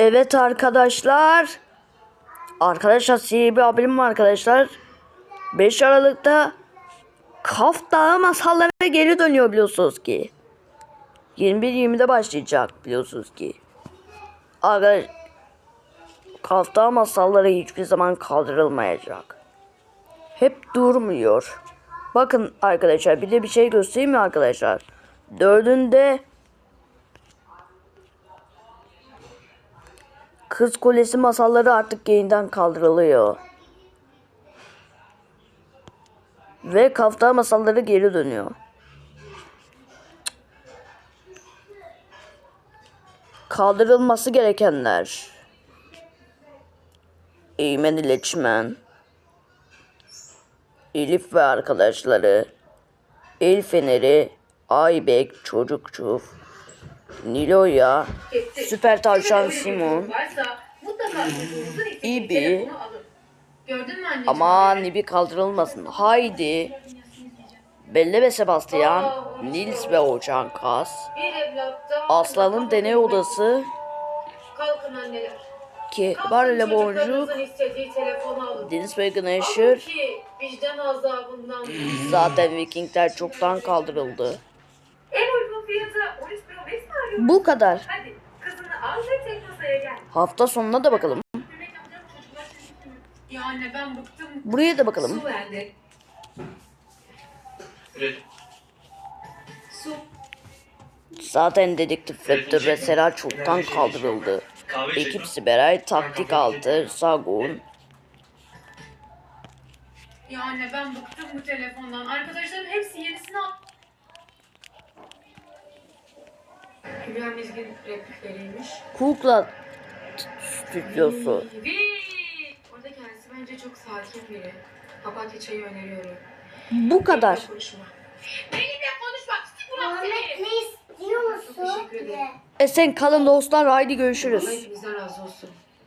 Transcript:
Evet arkadaşlar. Arkadaşlar size bir haberim var arkadaşlar. 5 Aralık'ta Kaf Dağı masalları geri dönüyor biliyorsunuz ki. 21-20'de başlayacak biliyorsunuz ki. Arkadaş Kaf Dağı masalları hiçbir zaman kaldırılmayacak. Hep durmuyor. Bakın arkadaşlar bir de bir şey göstereyim mi arkadaşlar? Dördünde Kız Kulesi masalları artık yayından kaldırılıyor. Ve Kafta masalları geri dönüyor. Kaldırılması gerekenler. Eymen İleçmen. Elif ve arkadaşları. El Feneri. Aybek Çocukçuf. Niloya. Süper Tavşan Simon. Anneciğim? Aman Nibi kaldırılmasın. Haydi. Belle ve Sebastian, Nils ve Ocan Kas, Aslan'ın deney odası, Kalkın anneler. Kehbar ile Kalkın Boncuk. Deniz ve Güneşir. ki Zaten Vikingler çoktan kaldırıldı. Bu kadar. Hadi kızını al ve tek masaya gel. Hafta sonuna da bakalım. Ya anne ben bıktım. Buraya da bakalım. Su verdi. Su. Zaten Dedektif Raptor ve Sera çoktan kaldırıldı. Ekip Siberay, Taktik 6, Sagun, Ya anne ben bıktım bu telefondan. Arkadaşlarım hepsi yenisini al. Hülya Mizgin replikleriymiş. Kukla Stüdyosu. Orada kendisi bence çok sakin biri. Papatya çayı öneriyorum. Bu kadar. Benimle konuşma. Benimle konuşma. Seni. ne istiyor musun? Teşekkür ederim. E sen kalın dostlar haydi görüşürüz. Allah hepinizden razı olsun.